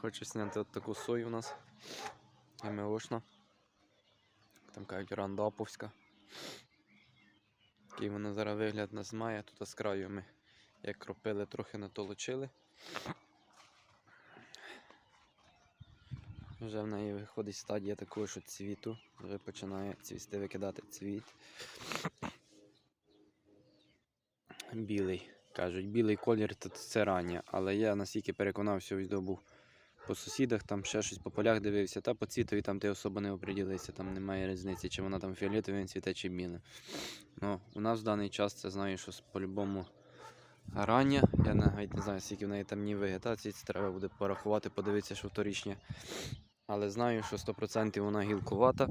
Хочу зняти от таку сою у нас. ГМОшна. Там кажуть рандоповська. Який вона зараз вигляд нас має. Тут з краю ми як кропили, трохи натолочили. Вже в неї виходить стадія такого, що цвіту. Вже починає цвісти викидати цвіт. Білий. Кажуть, білий колір це рання, але я настільки переконався, ось добув по сусідах, там ще щось по полях дивився, та по цвітові там ти особо не оприділився, там немає різниці, чи вона там фіолетовим цвіте, чи біле. Ну, у нас в даний час це знаю, що по-любому рання. Я навіть не знаю, скільки в неї там ні вегетації, це треба буде порахувати, подивитися, що вторічня. Але знаю, що 100% вона гілкувата,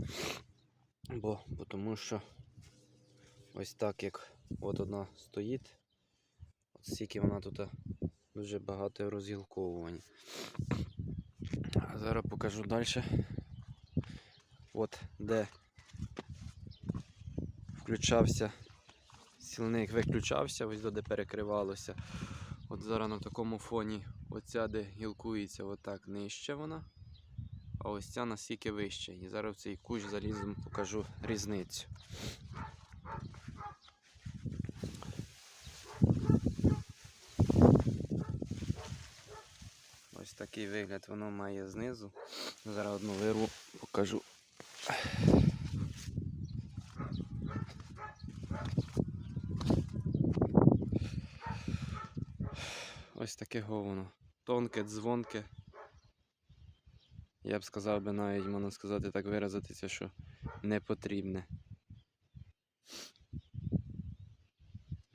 бо, тому що ось так як от одна стоїть, от стільки вона тут дуже багато розгілковування. А зараз покажу далі. От де включався сілник, виключався, ось де перекривалося. От зараз на такому фоні оця, де гілкується, отак нижче вона. А ось ця настільки вище. І зараз в цей кущ залізом покажу різницю. Такий вигляд воно має знизу. Зараз одну вирву покажу. Ось таке воно. Тонке, дзвонке. Я б сказав би навіть, можна сказати, так виразитися, що не потрібне.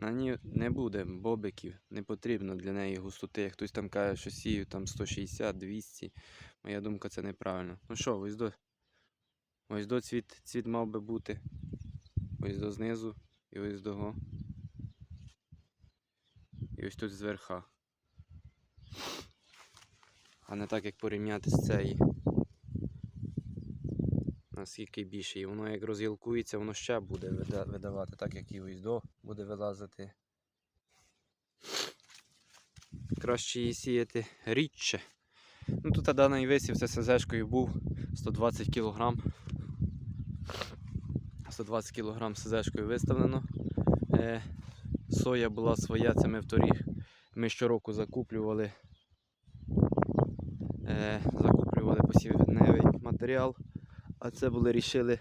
На ній не буде бобиків, не потрібно для неї густоти. Як Хтось там каже, що сію там 160, 200. Моя думка, це неправильно. Ну що, ось до. Ось до цвіт, цвіт мав би бути. Ось до знизу і ось до. го. І ось тут зверха. А не так, як порівняти з цією. Наскільки більше. І воно як розгілкується, воно ще буде видавати, так як і ось до буде вилазити. Краще її сіяти рідше. Ну тут даний висів це СЗшкою був 120 кг. 120 кг СЗшкою виставлено. Е, соя була своя, це ми вторік. Ми щороку закуплювали. Е, закуплювали посівневий матеріал. А це були рішили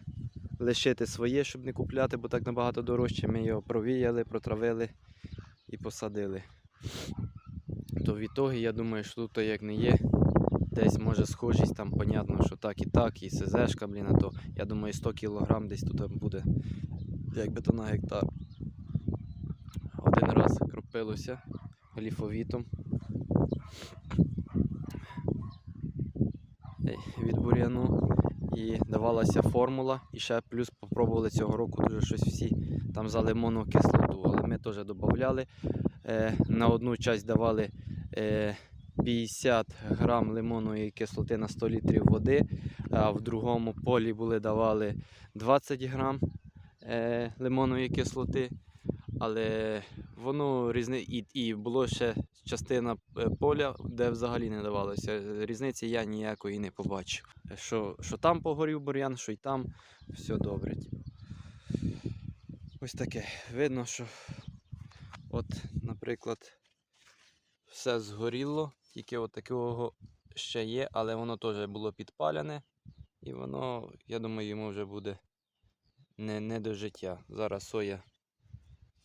лишити своє, щоб не купляти, бо так набагато дорожче. Ми його провіяли, протравили і посадили. То в ітогі, я думаю, що тут як не є. Десь може схожість, там понятно, що так і так, і СЗшка, блін, а то я думаю 100 кг десь тут буде якби то на гектар. Один раз кропилося гліфовітом. Від бур'яну і давалася формула. І ще плюс попробували цього року дуже щось всі там за лимонну кислоту, але ми теж додавали. Е, на одну часть давали е, 50 грам лимонної кислоти на 100 літрів води, а в другому полі були давали 20 грам е, лимонної кислоти. Але воно різни і, і було ще частина е, поля, де взагалі не давалося. Різниці я ніякої не побачив. Що, що там погорів бур'ян, що й там все добре. типу. Ось таке. Видно, що от, наприклад, все згоріло, тільки от такого ще є, але воно теж було підпалене. І воно, я думаю, йому вже буде не, не до життя. Зараз соя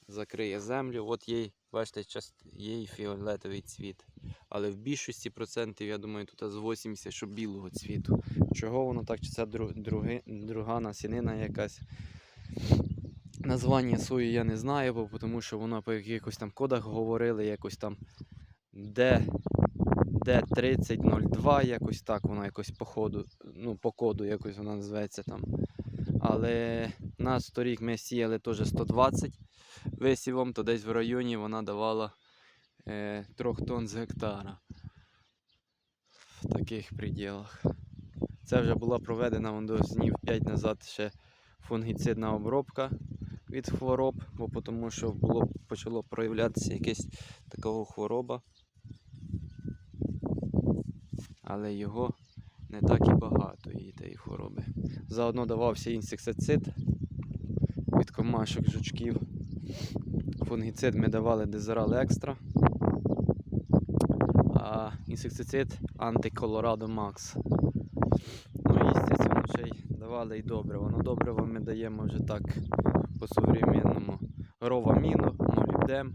закриє землю. От їй, бачите, є й фіолетовий цвіт. Але в більшості процентів, я думаю, тут з 80, що білого цвіту. Чого воно так? Чи це друг, други, друга насінина якась? Названня сої я не знаю, бо тому що воно по якихось там кодах говорили, якось там D, D3002, якось так воно якось по ходу, ну, по коду якось воно називається там. Але нас торік ми сіяли теж 120 висівом, то десь в районі вона давала е, 3 тонн з гектара. В таких приділах. Це вже була проведена до днів 5 назад ще фунгіцидна обробка від хвороб, бо тому що було, почало проявлятися якась такого хвороба. але його не так і багато і тієї хвороби. Заодно давався інсектицид від комашок, жучків. Фунгіцид ми давали Дезерал Екстра. А інсектицид антиколорадо Макс. Ну і, звісно, ще й давали і добриво. Ну, добриво ми даємо вже так по-современному. Роваміно, молібдем.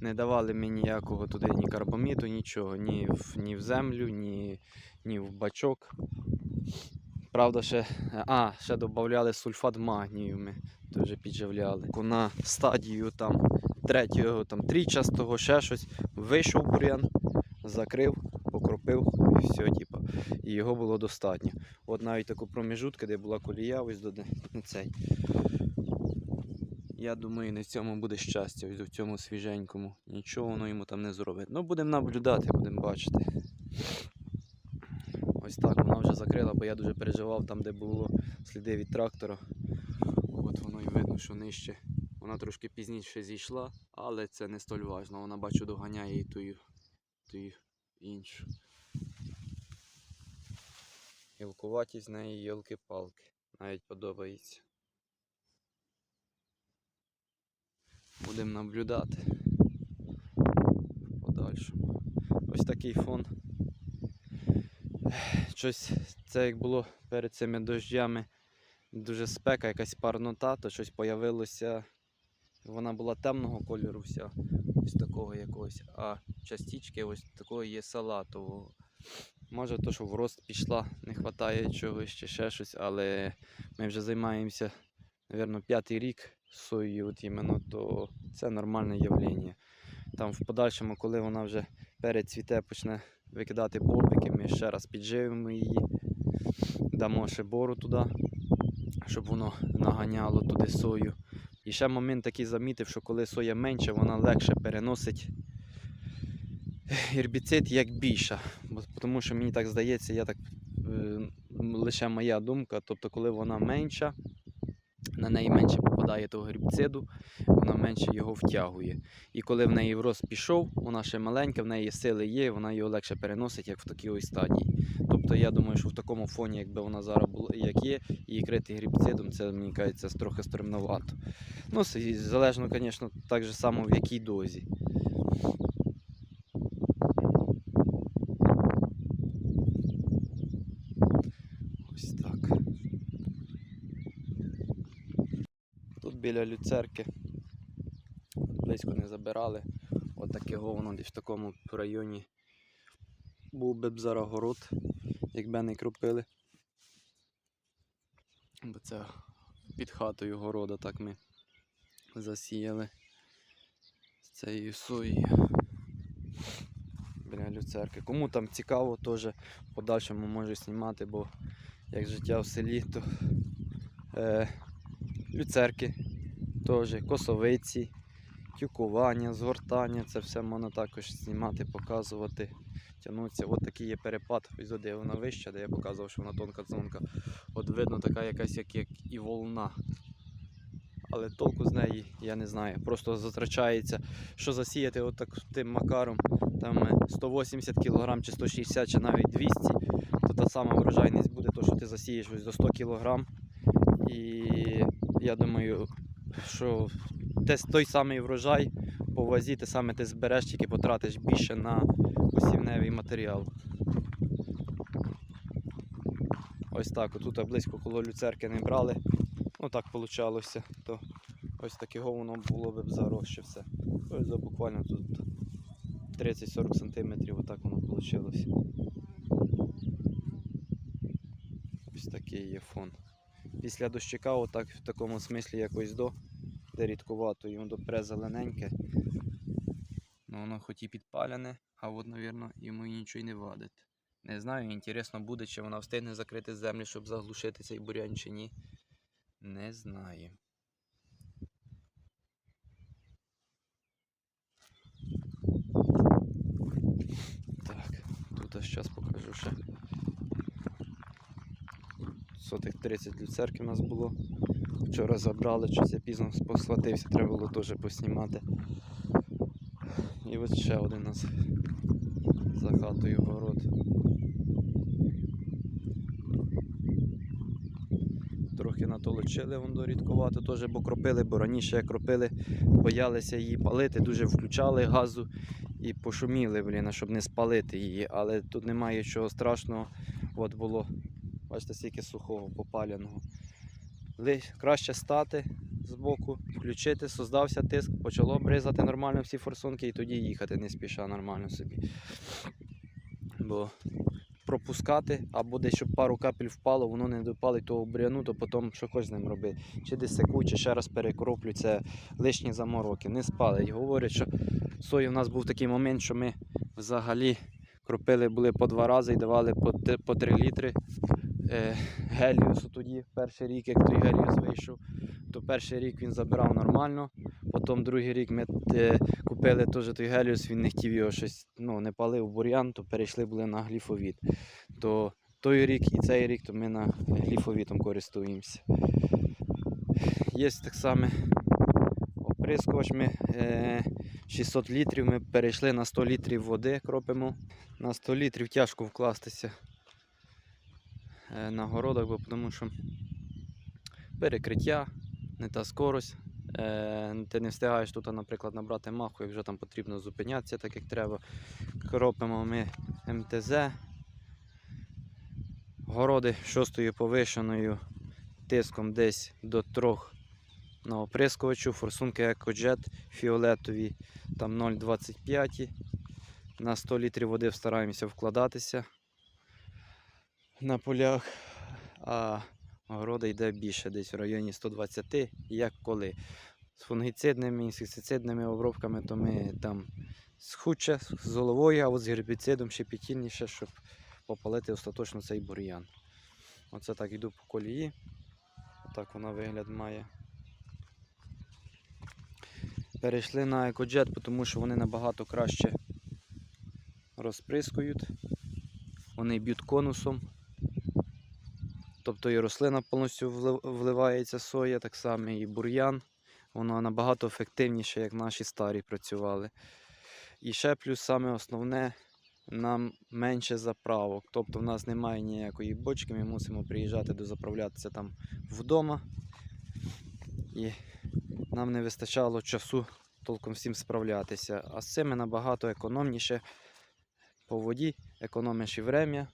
Не давали ми ніякого туди ні карбаміду, нічого, ні в, ні в землю, ні, ні в бачок. Правда, ще, а, ще додавали сульфат магнію ми теж підживляли. На стадію там третього, там трічастого, ще щось, вийшов бур'ян, закрив, покропив, і все, типа. І його було достатньо. От навіть таку проміжутку, де була колія, ось до де- цей. Я думаю, не в цьому буде щастя, ось в цьому свіженькому. Нічого воно йому там не зробить. Ну, будемо наблюдати, будемо бачити. Ось так вона вже закрила, бо я дуже переживав там, де було сліди від трактора. От воно і видно, що нижче. Вона трошки пізніше зійшла, але це не столь важно. Вона бачу доганяє і тую, тую іншу. Гілкуватість з неї йолки-палки. Навіть подобається. Будемо наблюдати в подальшому. Ось такий фон. Щось це як було перед цими дощами дуже спека, якась парнота, то щось появилося. Вона була темного кольору вся, ось такого якогось, а частички ось такого є салатового. Може, то, що в рост пішла, не вистачає чогось чи ще щось, але ми вже займаємося, мабуть, п'ятий рік соєю, от іменно, то це нормальне явлення. Там в подальшому, коли вона вже перецвіте, почне викидати бобики, ми ще раз підживимо її, дамо ще бору туди, щоб воно наганяло туди сою. І ще момент такий замітив, що коли соя менша, вона легше переносить гербіцид як більша. Тому що мені так здається, я так, е, лише моя думка, тобто коли вона менша, на неї менше попадає того гербіциду, вона менше його втягує. І коли в неї врос пішов, вона ще маленька, в неї сили є, вона його легше переносить, як в такій ось стадії. Тобто я думаю, що в такому фоні, якби вона зараз була як є, і крити гербіцидом, це мені кажеться трохи стремновато. Ну, залежно, звісно, так же само в якій дозі. Ось так. Тут біля люцерки близько не забирали. От такого воно десь в такому районі був би б зараз город, якби не кропили. Бо це під хатою города так ми засіяли з цією соєю біля люцерки. Кому там цікаво, теж в подальшому можу знімати, бо як життя в селі, то е, люцерки теж, косовиці, тюкування, згортання, це все можна також знімати, показувати, тягнутися. От такий є перепад, ось де вона вища, де я показував, що вона тонка дзвонка. От видно така якась як, як і волна. Але толку з неї я не знаю. Просто затрачається, що засіяти отак тим макаром, там е, 180 кг чи 160 чи навіть 200, то та сама врожайність буде, то що ти засієш ось до 100 кг. І я думаю, що те, той самий врожай по вазі, те саме ти збереш, тільки потратиш більше на посівневий матеріал. Ось так, отут близько коло люцерки не брали. Ну так вийшло. То ось такого воно було б заросше все. Ось за буквально тут 30-40 см, отак воно вийшло. Ось такий є фон. Після дощика, отак в такому смислі якось до, де рідкувато, йому допре зелененьке. Ну воно хоч і підпалене, а от, мабуть, йому і нічого й не вадить. Не знаю, інтересно буде, чи вона встигне закрити землю, щоб заглушити цей бурян чи ні. Не знаю. Так, тут зараз покажу ще сотих 30 люцерки у нас було. Вчора забрали, щось я пізно посхватився, треба було теж поснімати. І ось ще один у нас за хатою город. Трохи натолочили вон дорідкувати, теж бо кропили, бо раніше кропили, боялися її палити, дуже включали газу і пошуміли, блін, щоб не спалити її, але тут немає чого страшного. От було бачите, скільки сухого попаляного. Краще стати збоку, включити, создався тиск, почало бризати нормально всі форсунки і тоді їхати не спіша нормально собі. Бо пропускати, або десь щоб пару капель впало, воно не допалить того буряну, то потім що хочеш з ним робити. Чи десь секу, чи ще раз перекроплю, це лишні замороки. Не спалить. Говорять, що сої в нас був такий момент, що ми взагалі кропили були по два рази і давали по, 3 літри е, геліусу тоді, перший рік, як той геліус вийшов, то перший рік він забирав нормально. Потім другий рік ми е, купили теж той геліус, він не хотів його щось, ну, не палив бур'ян, то перейшли були на гліфовід. То той рік і цей рік то ми на гліфовітом користуємося. Є так само оприскувач. Ми е, 600 літрів ми перейшли на 100 літрів води кропимо. На 100 літрів тяжко вкластися на городах, бо тому що перекриття, не та скорость. Е, ти не встигаєш тут, наприклад, набрати маху, як вже там потрібно зупинятися, так як треба. Кропимо ми МТЗ. Городи шостою повишеною тиском десь до 3 на оприскувачу, форсунки EcoJet фіолетові, там 0,25. На 100 літрів води стараємося вкладатися на полях, а города йде більше, десь в районі 120, як коли. З фунгіцидними, інсектицидними обробками, то ми там схудше з головою, а от з гербіцидом ще підтільніше, щоб попалити остаточно цей бур'ян. Оце так йду по колії. Отак вона вигляд має. Перейшли на EcoJet, тому що вони набагато краще розприскують. Вони б'ють конусом. Тобто і рослина повністю вливається соя, так само і бур'ян. Воно набагато ефективніше, як наші старі працювали. І ще плюс саме основне, нам менше заправок. Тобто в нас немає ніякої бочки, ми мусимо приїжджати дозаправлятися там вдома. І нам не вистачало часу толком всім справлятися. А з цими набагато економніше по воді, економиш і время,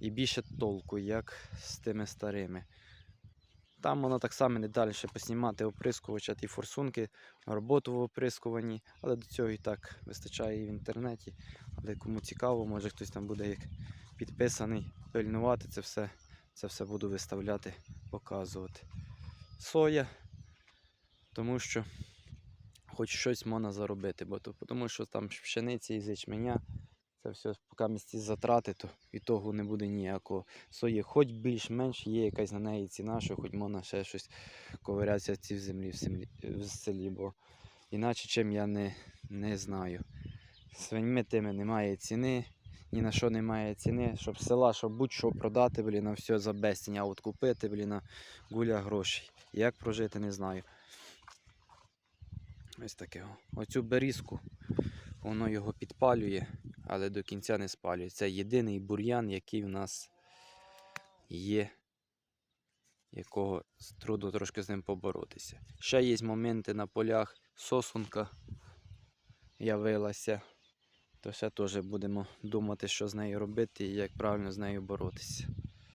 і більше толку, як з тими старими. Там воно так само не далі поснімати оприскувача, ті форсунки, роботу в оприскуванні, але до цього і так вистачає і в інтернеті. Але кому цікаво, може хтось там буде як підписаний, пильнувати це все. Це все буду виставляти, показувати. Соя, тому що хоч щось можна заробити, бо то, тому що там пшениці і ячменя, це все поки місці затрати, то і того не буде ніякого. Сої, хоч більш-менш є якась на неї ціна, що хоч можна ще щось ковирятися ці в землі в, землі, в селі, бо іначе чим я не, не знаю. Свиньми тими немає ціни, ні на що немає ціни, щоб села, щоб будь-що продати, блін, на все за безцінь, а от купити, блін, на гуля грошей. Як прожити, не знаю. Ось таке. Оцю берізку, воно його підпалює, але до кінця не спалює. Це єдиний бур'ян, який в нас є, якого з труду трошки з ним поборотися. Ще є моменти на полях, сосунка явилася. То ще теж будемо думати, що з нею робити і як правильно з нею боротися.